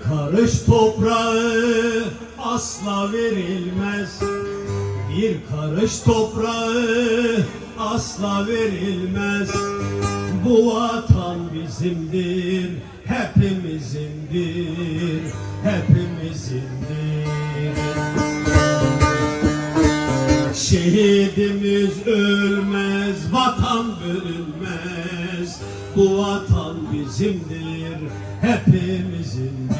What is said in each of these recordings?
karış toprağı asla verilmez. Bir karış toprağı asla verilmez. Bu vatan bizimdir, hepimizindir, hepimizindir. Şehidimiz ölmez, Bu vatan bizimdir, hepimizindir.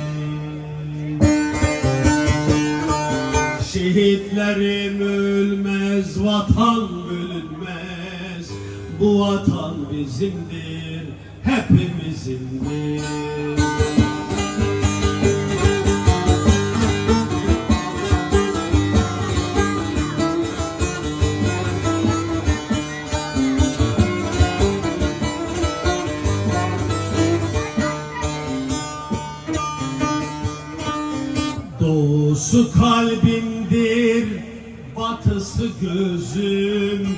Şehitlerim ölmez, vatan bölünmez. Bu vatan bizimdir, hepimizindir. Doğusu kalbindir, batısı gözüm.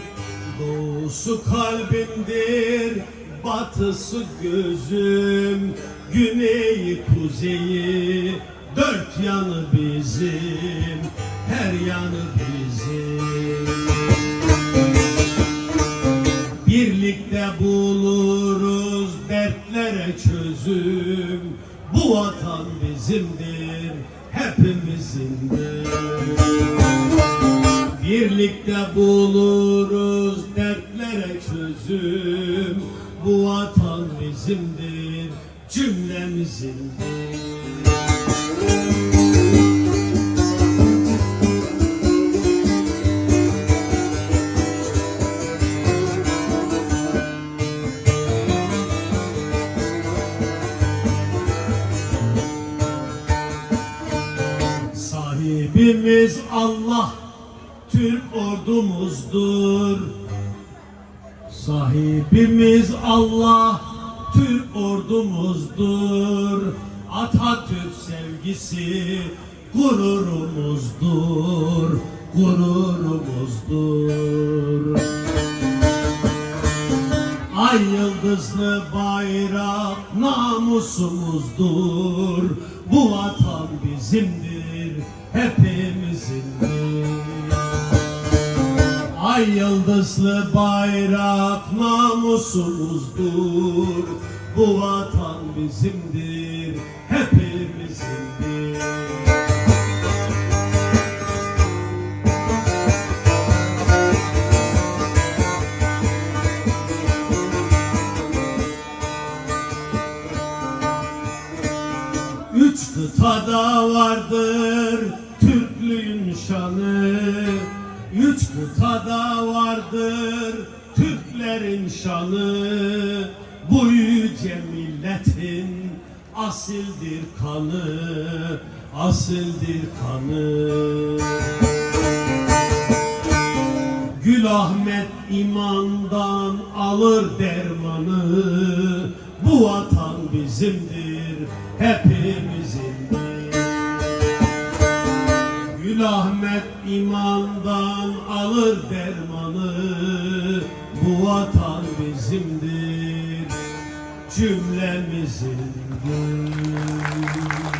Doğusu kalbindir, batısı gözüm. Güneyi kuzeyi, dört yanı bizim, her yanı bizim. Birlikte buluruz dertlere çözüm Bu vatan bizimdir, hepimizindir Birlikte buluruz dertlere çözüm. Bu vatan bizimdir, cümlemizindir Sahibimiz Allah, Türk ordumuzdur. Sahibimiz Allah, Türk ordumuzdur. Atatürk sevgisi gururumuzdur, gururumuzdur. Ay yıldızlı bayrak namusumuzdur. Bu vatan bizimdir, hepimizindir. Ay yıldızlı bayrak namusumuzdur. Bu vatan bizimdir, hepimizindir. Üç kıtada vardır Türklüğün şanı. Üç kıtada vardır Türklerin şanı. Bu yüce milletin asildir kanı Asildir kanı. Gül Ahmet imandan alır dermanı Bu vatan bizimdir, hepimizindir Gülahmet imandan alır dermanı Bu vatan bizimdir cümlemizin gönlü.